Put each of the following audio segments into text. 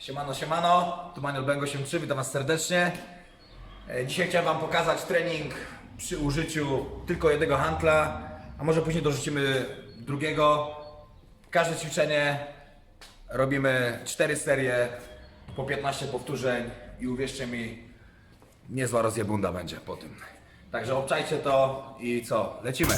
Siemano, siemano, tu Manuel Bengo 83, witam Was serdecznie. E, Dzisiaj chciałem Wam pokazać trening przy użyciu tylko jednego handla, a może później dorzucimy drugiego. Każde ćwiczenie robimy 4 serie po 15 powtórzeń i uwierzcie mi, niezła rozjebunda będzie po tym. Także obczajcie to i co, lecimy.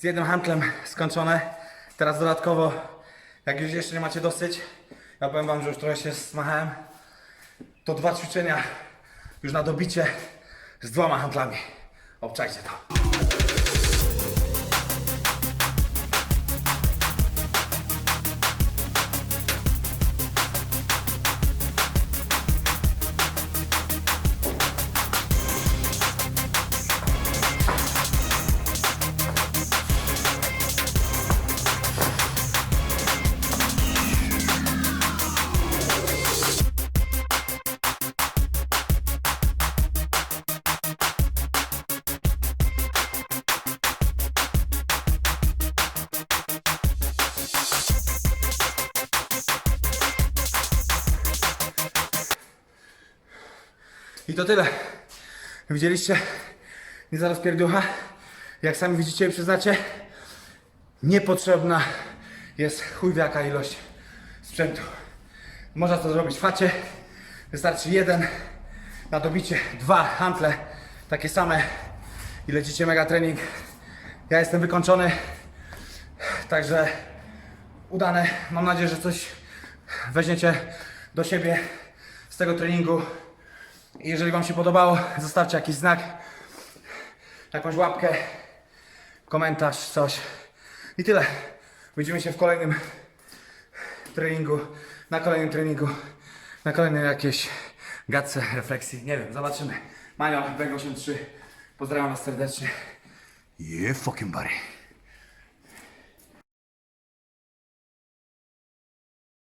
Z jednym handlem skończone. Teraz dodatkowo, jak już jeszcze nie macie dosyć, ja powiem Wam, że już trochę się smachałem, to dwa ćwiczenia już na dobicie z dwoma handlami. Obczajcie to. I to tyle. Widzieliście? Nie zaraz pierducha. Jak sami widzicie i przyznacie, niepotrzebna jest chuj wielka ilość sprzętu. Można to zrobić w facie. Wystarczy jeden na dobicie, dwa hantle, takie same i lecicie mega trening. Ja jestem wykończony, także udane. Mam nadzieję, że coś weźmiecie do siebie z tego treningu. Jeżeli Wam się podobało, zostawcie jakiś znak, jakąś łapkę, komentarz, coś. I tyle. Widzimy się w kolejnym treningu, na kolejnym treningu. na kolejne jakieś gadce, refleksji. Nie wiem, zobaczymy. Mają, Węgło 83. Pozdrawiam was serdecznie. Yeah, fucking buddy.